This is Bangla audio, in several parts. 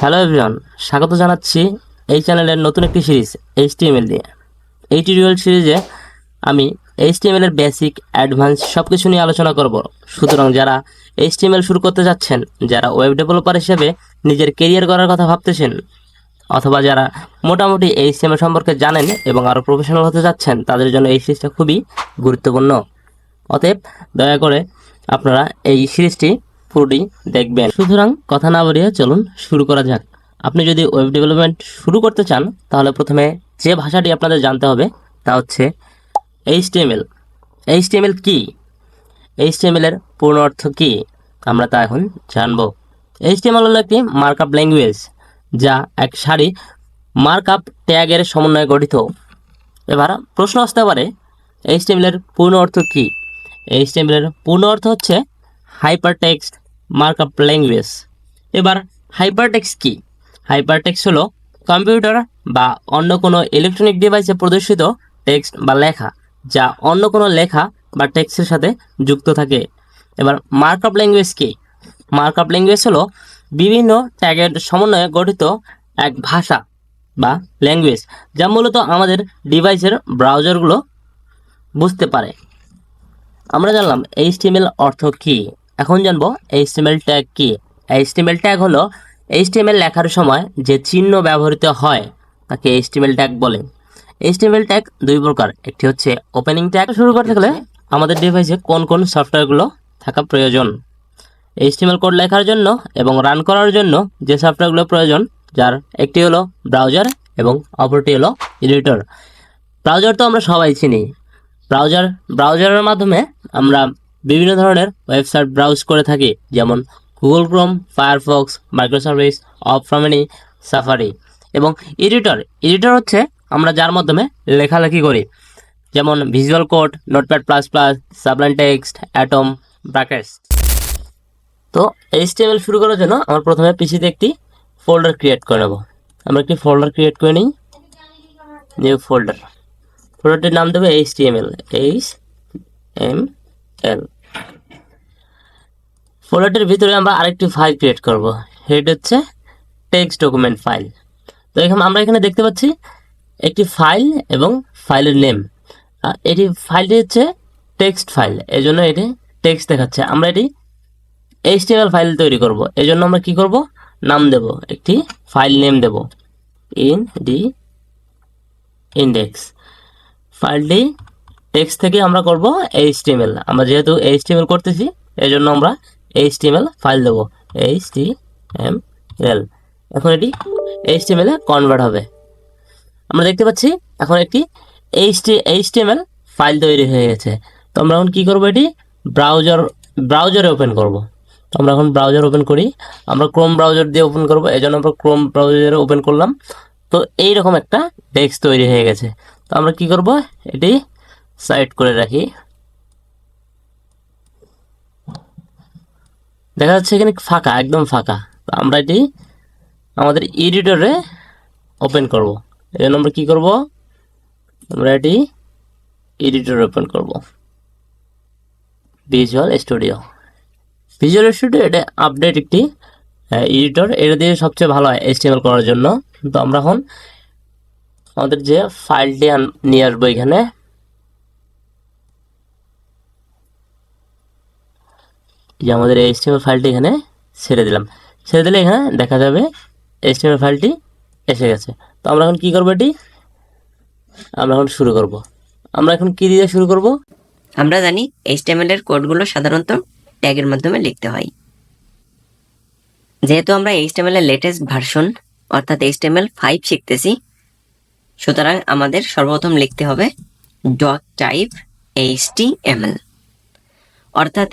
হ্যালো এভরিওয়ান স্বাগত জানাচ্ছি এই চ্যানেলের নতুন একটি সিরিজ এইচটিএমএল দিয়ে এই টিউটোরিয়াল সিরিজে আমি এইচ এইচটিএমএল এর বেসিক অ্যাডভান্স সব কিছু নিয়ে আলোচনা করব। সুতরাং যারা এইচটিএমএল শুরু করতে যাচ্ছেন, যারা ওয়েব ডেভেলপার হিসেবে নিজের কেরিয়ার করার কথা ভাবতেছেন, অথবা যারা মোটামুটি এইচটিএমএল সম্পর্কে জানেন এবং আরও প্রফেশনাল হতে যাচ্ছেন, তাদের জন্য এই সিরিজটা খুবই গুরুত্বপূর্ণ। অতএব দয়া করে আপনারা এই সিরিজটি পুরোটি দেখবেন। সুতরাং কথা না বাড়িয়ে চলুন শুরু করা যাক। আপনি যদি ওয়েব ডেভেলপমেন্ট শুরু করতে চান, তাহলে প্রথমে যে ভাষাটি আপনাদের জানতে হবে, তা হচ্ছে এইচটিএমএল এইচটিএমএল কি? এইচটিএমএল এর পূর্ণ অর্থ কি? আমরা তা এখন জানব। এইচটিএমএল হলো একটি মার্কআপ ল্যাঙ্গুয়েজ যা এক সারি মার্কআপ ট্যাগের সমন্বয়ে গঠিত। এবার প্রশ্ন আসতে পারে এইচটিএমএল এর পূর্ণ অর্থ কি? এইচটিএমএল এর পূর্ণ অর্থ হচ্ছে হাইপারটেক্সট মার্কআপ ল্যাঙ্গুয়েজ এবার হাইপারটেক্সট কি? হাইপারটেক্সট হলো কম্পিউটার বা অন্য কোনো ইলেকট্রনিক ডিভাইসে প্রদর্শিত টেক্সট বা লেখা, যা অন্য কোনো লেখা বা টেক্সটের সাথে যুক্ত থাকে। এবার মার্কআপ ল্যাঙ্গুয়েজ কি? মার্কআপ ল্যাঙ্গুয়েজ হলো বিভিন্ন ট্যাগের সমন্বয়ে গঠিত এক ভাষা বা ল্যাঙ্গুয়েজ যা মূলত আমাদের ডিভাইসের ব্রাউজারগুলো বুঝতে পারে। আমরা জানলাম এইচটিএমএল অর্থ কি? এখন জানব এইচটিএমএল ট্যাগ কি? এইচটিএমএল ট্যাগ হলো এইচটিএমএল লেখার সময় যে চিহ্ন ব্যবহৃত হয়, তাকে এইচটিএমএল ট্যাগ বলে। এইচটিএমএল ট্যাগ দুই প্রকার, একটি হচ্ছে ওপেনিং ট্যাগ শুরু করতে গেলে আমাদের ডিভাইসে কোন কোন সফটওয়্যারগুলো থাকা প্রয়োজন। এইচটিএমএল কোড লেখার জন্য এবং রান করার জন্য যে সফটওয়্যারগুলো প্রয়োজন, যার একটি হলো ব্রাউজার এবং অপরটি হলো এডিটর ব্রাউজার তো আমরা সবাই চিনি। ব্রাউজার ব্রাউজারের মাধ্যমে আমরা বিভিন্ন ধরনের ওয়েবসাইট ব্রাউজ করে থাকি, যেমন Google Chrome, Firefox, microservice অফ্রামিনি Safari এবং এডিটর। এডিটর হচ্ছে আমরা যার মাধ্যমে লেখালেখি করি, যেমন Visual Code, Notepad plus plus, Sublime Text, Atom Brackets তো এইচ এইচটিএমএল শুরু করার জন্য আমরা প্রথমে পিসিতে একটি ফোল্ডার ক্রিয়েট করে নেব। আমরা একটি ফোল্ডার ক্রিয়েট করে নিই, নিউ ফোল্ডার। ফোল্ডারটির নাম দেবে এল এইচ এম এল ফোল্ডারটির ভিতরে আমরা আরেকটি ফাইল ক্রিয়েট করব। হেড হচ্ছে টেক্সট ডকুমেন্ট ফাইল তো এখানে আমরা এখানে দেখতে পাচ্ছি একটি ফাইল এবং ফাইলের নেম এটি ফাইলটি হচ্ছে টেক্সট ফাইল এই জন্য এটি টেক্সট দেখাচ্ছে। আমরা এটি এইচটিএমএল ফাইল তৈরি করব। এই জন্য আমরা কি করব? নাম দেব। একটি ফাইল নেম দেব। ইন ডি ইন্ডেক্স ফাইলটি টেক্সট থেকে আমরা করব এইচটিএমএল আমরা যেহেতু এইচটিএমএল করতেছি এই জন্য আমরা এইচটিএমএল ফাইল দেবো। এইচ টি এম এল এখন এটি এইচটিএমএল এ কনভার্ট হবে। আমরা দেখতে পাচ্ছি এখন একটি এইচটি এইচটিএমএল ফাইল তৈরি হয়ে গেছে। তো আমরা এখন কী করব এটি? ব্রাউজার ব্রাউজারে ওপেন করব। তো আমরা এখন ব্রাউজার ওপেন করি। আমরা ক্রোম ব্রাউজার দিয়ে ওপেন করব এই জন্য আমরা ক্রোম ব্রাউজারে ওপেন করলাম। তো এইরকম একটা ডেস্ক তৈরি হয়ে গেছে। তো আমরা কি করব? এটি সাইড করে রাখি। দেখা যাচ্ছে এখানে ফাঁকা, একদম ফাঁকা। তো আমরা এটি আমাদের এডিটরে ওপেন করব। জন্য আমরা কী করব? আমরা এটি এডিটরে ওপেন করব। ভিজুয়াল স্টুডিও ভিজুয়াল স্টুডিও এটা আপডেট একটি এডিটর এটা দিয়ে সবচেয়ে ভালো হয় এস্টিমেল করার জন্য। তো আমরা এখন আমাদের যে ফাইলটি নিয়ে আসব এখানে যে আমাদের এইচটিএমএল ফাইলটি এখানে ছেড়ে দিলাম। ছেড়ে দিলে এখানে দেখা যাবে এইচটিএমএল ফাইলটি এসে গেছে। তো আমরা এখন কি করব এটি? আমরা এখন শুরু করব। আমরা এখন কি দিয়ে শুরু করব? আমরা জানি এইচটিএমএল এর কোডগুলো সাধারণত ট্যাগের মাধ্যমে লিখতে হয়। যেহেতু আমরা এইচটিএমএল এর লেটেস্ট ভার্সন অর্থাৎ এইচটিএমএল ফাইভ শিখতেছি সুতরাং আমাদের সর্বপ্রথম লিখতে হবে ডট টাইপ এইচটিএমএল অর্থাৎ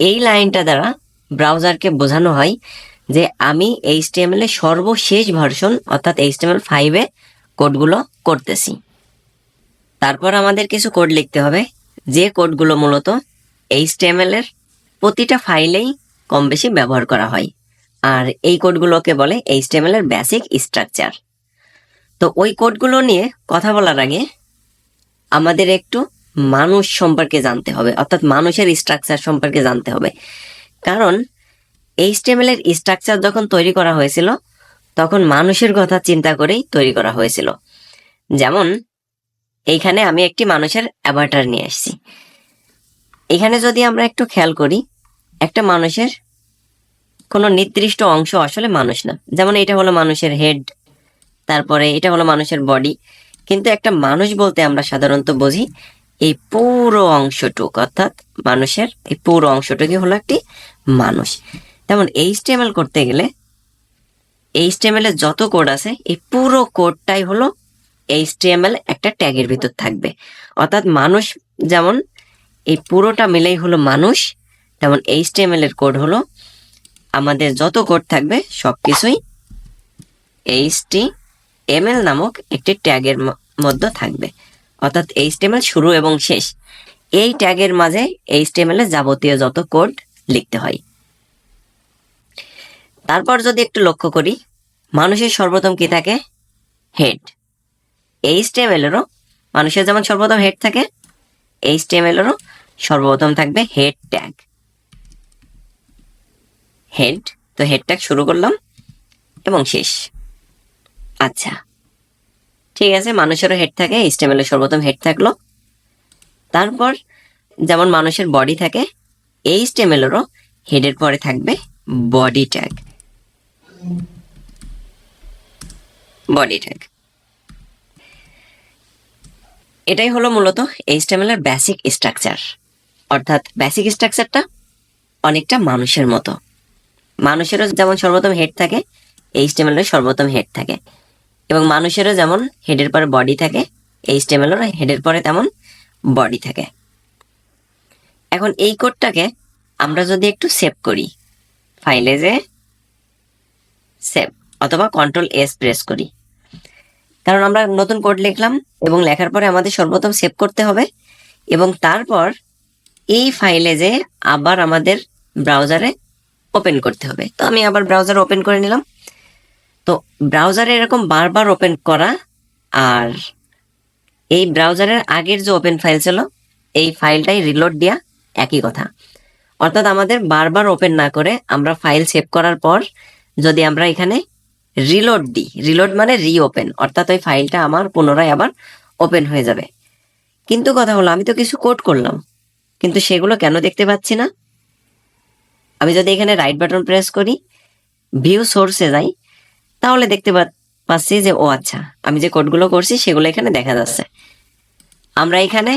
এই লাইনটা দ্বারা ব্রাউজারকে বোঝানো হয় যে আমি এইচটিএমএল এর সর্বশেষ ভার্সন অর্থাৎ এইচটিএমএল ফাইভে কোডগুলো করতেছি। তারপর আমাদের কিছু কোড লিখতে হবে, যে কোডগুলো মূলত এইচটিএমএল এর প্রতিটা ফাইলেই কম বেশি ব্যবহার করা হয়। আর এই কোডগুলোকে বলে এইচটিএমএল এর বেসিক স্ট্রাকচার তো ওই কোডগুলো নিয়ে কথা বলার আগে আমাদের একটু মানুষ সম্পর্কে জানতে হবে, অর্থাৎ মানুষের স্ট্রাকচার সম্পর্কে জানতে হবে। কারণ এইচটিএমএল এর স্ট্রাকচার যখন তৈরি করা হয়েছিল, তখন মানুষের কথা চিন্তা করেই তৈরি করা হয়েছিল। যেমন, এইখানে আমি একটি মানুষের অ্যাভাটার নিয়ে আসছি। এখানে যদি আমরা একটু খেয়াল করি, একটা মানুষের কোনো নির্দিষ্ট অংশ আসলে মানুষ না। যেমন এটা হলো মানুষের হেড তারপরে এটা হলো মানুষের বডি কিন্তু একটা মানুষ বলতে আমরা সাধারণত বুঝি এই পুরো অংশটুক, অর্থাৎ মানুষের এই পুরো অংশটুকই হলো একটি মানুষ। তেমন এইচটিএমএল করতে গেলে এইচটিএমএল এর যত কোড আছে, এই পুরো কোডটাই হলো এই এইচটিএমএল একটা ট্যাগের ভিতর থাকবে। অর্থাৎ মানুষ যেমন এই পুরোটা মিলেই হলো মানুষ, তেমন এইচটিএমএল এর কোড হলো আমাদের যত কোড থাকবে সবকিছুই এইচটি এমএল নামক একটি ট্যাগের মধ্যে থাকবে। অর্থাৎ এইচটিএমএল শুরু এবং শেষ। এই ট্যাগের মাঝে এইচটিএমএল এর যাবতীয় যত কোড লিখতে হয়। তারপর যদি একটু লক্ষ্য করি, মানুষের সর্বপ্রথম কি থাকে? হেড। এইচটিএমএল এরও মানুষের যেমন সর্বপ্রথম হেড থাকে, এইচটিএমএল এরও সর্বপ্রথম থাকবে হেড ট্যাগ। হেড, তো হেড ট্যাগ শুরু করলাম এবং শেষ। আচ্ছা ঠিক আছে, মানুষেরও হেড থাকে এর সর্বপ্রথম হেড থাকল। তারপর যেমন মানুষের বডি থাকে এইচটিএমএল এরও হেডের পরে থাকবে বডি ট্যাগ বডি ট্যাগ এটাই হলো মূলত এইচটিএমএল এর বেসিক স্ট্রাকচার অর্থাৎ বেসিক স্ট্রাকচারটা অনেকটা মানুষের মতো। মানুষেরও যেমন সর্বপ্রথম হেড থাকে এইচটিএমএল এর সর্বপ্রথম হেড থাকে। এবং মানুষেরও যেমন হেডের পরে বডি থাকে এইচটিএমএল এর হেডের পরে তেমন বডি থাকে। এখন এই কোডটাকে আমরা যদি একটু সেভ করি ফাইলে যে সেভ অথবা কন্ট্রোল এস প্রেস করি। কারণ আমরা নতুন কোড লিখলাম এবং লেখার পরে আমাদের সর্বপ্রথম সেভ করতে হবে এবং তারপর এই ফাইলে যে আবার আমাদের ব্রাউজারে ওপেন করতে হবে। তো আমি আবার ব্রাউজার ওপেন করে নিলাম। তো ব্রাউজারে এরকম বারবার ওপেন করা, আর এই ব্রাউজারের আগের যে ওপেন ফাইল ছিল, এই ফাইলটাই রিলোড দেওয়া একই কথা। অর্থাৎ আমাদের বারবার ওপেন না করে আমরা ফাইল সেভ করার পর যদি আমরা এখানে রিলোড দিই রিলোড মানে রিওপেন অর্থাৎ ওই ফাইলটা আমার পুনরায় আবার ওপেন হয়ে যাবে। কিন্তু কথা হলো, আমি তো কিছু কোড করলাম, কিন্তু সেগুলো কেন দেখতে পাচ্ছি না? আমি যদি এখানে রাইট বাটন প্রেস করি ভিউ সোর্সে যাই তাহলে দেখতে পাচ্ছি যে, ও আচ্ছা আমি যে কোডগুলো করছি সেগুলো এখানে দেখা যাচ্ছে। আমরা এখানে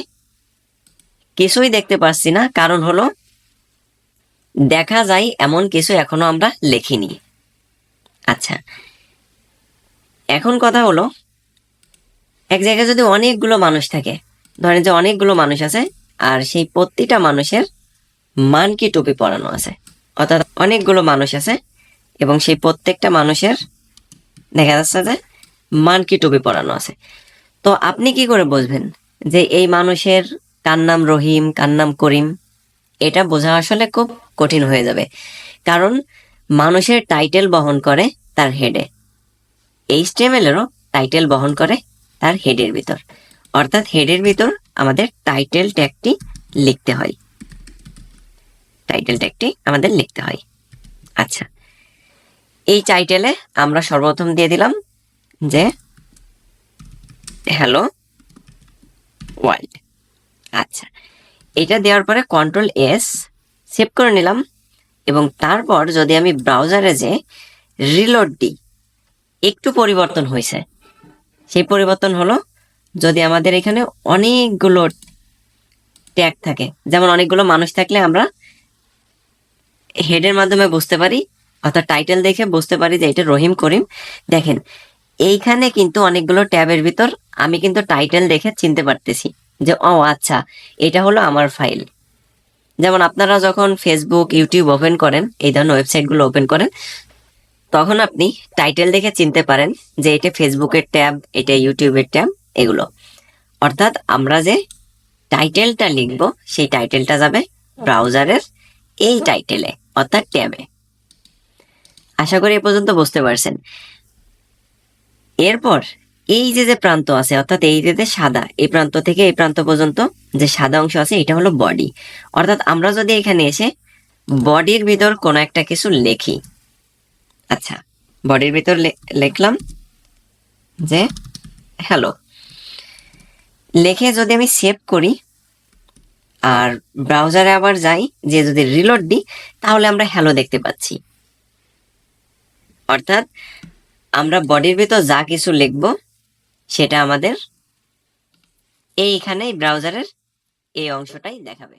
কিছুই দেখতে পাচ্ছি না, কারণ হলো দেখা যায় এমন কিছু এখনও আমরা লিখিনি। আচ্ছা এখন কথা হলো, এক জায়গায় যদি অনেকগুলো মানুষ থাকে, ধরেন যে অনেকগুলো মানুষ আছে, আর সেই প্রতিটা মানুষের মানকি টুপি পরানো আছে? অর্থাৎ অনেকগুলো মানুষ আছে, এবং সেই প্রত্যেকটা মানুষের দেখা যাচ্ছে যে মানকি টুপি পরানো আছে। তো আপনি কি করে বুঝবেন যে এই মানুষের কার নাম রহিম, কার নাম করিম? এটা বোঝা আসলে খুব কঠিন হয়ে যাবে। কারণ মানুষের টাইটেল বহন করে তার হেডে। এইচটিএমএল এরও টাইটেল বহন করে তার হেডের ভিতর। অর্থাৎ হেডের ভিতর আমাদের টাইটেল ট্যাগটি লিখতে হয়। টাইটেল ট্যাগটি আমাদের লিখতে হয়। আচ্ছা এই টাইটেলে আমরা সর্বপ্রথম দিয়ে দিলাম যে হ্যালো ওয়ার্ল্ড আচ্ছা এটা দেওয়ার পরে কন্ট্রোল এস সেভ করে নিলাম। এবং তারপর যদি আমি ব্রাউজারে যে রিলোড দিই, একটু পরিবর্তন হয়েছে। সেই পরিবর্তন হলো যদি আমাদের এখানে অনেকগুলো ট্যাগ থাকে, যেমন অনেকগুলো মানুষ থাকলে আমরা হেডের মাধ্যমে বুঝতে পারি অর্থাৎ টাইটেল দেখে বুঝতে পারি যে এটা রহিম করিম। দেখেন, এইখানে কিন্তু অনেকগুলো ট্যাবের ভিতর আমি কিন্তু টাইটেল দেখে চিনতে পারতেছি যে, ও আচ্ছা এটা হলো আমার ফাইল যেমন আপনারা যখন ফেসবুক ইউটিউব ওপেন করেন, এই ধরনের ওয়েবসাইটগুলো ওপেন করেন, তখন আপনি টাইটেল দেখে চিনতে পারেন যে, এটা ফেসবুকের ট্যাব, এটা ইউটিউবের ট্যাব, এগুলো। অর্থাৎ আমরা যে টাইটেলটা লিখব, সেই টাইটেলটা যাবে ব্রাউজারের এই টাইটেলে অর্থাৎ ট্যাবে। আশা করি এ পর্যন্ত বুঝতে পারছেন। এরপর এই যে যে প্রান্ত আছে, অর্থাৎ এই যে সাদা, এই প্রান্ত থেকে এই প্রান্ত পর্যন্ত যে সাদা অংশ আছে, এটা হলো বডি অর্থাৎ আমরা যদি এখানে এসে বডির ভিতর কোনো একটা কিছু লেখি আচ্ছা বডির ভিতর লিখলাম যে হ্যালো লেখে যদি আমি সেভ করি আর ব্রাউজারে আবার যাই, যে যদি রিলোড দিই, তাহলে আমরা হ্যালো দেখতে পাচ্ছি। অর্থাৎ আমরা বডির ভিতর যা কিছু লিখব সেটা আমাদের এইখানে ব্রাউজারের এই অংশটাই দেখাবে।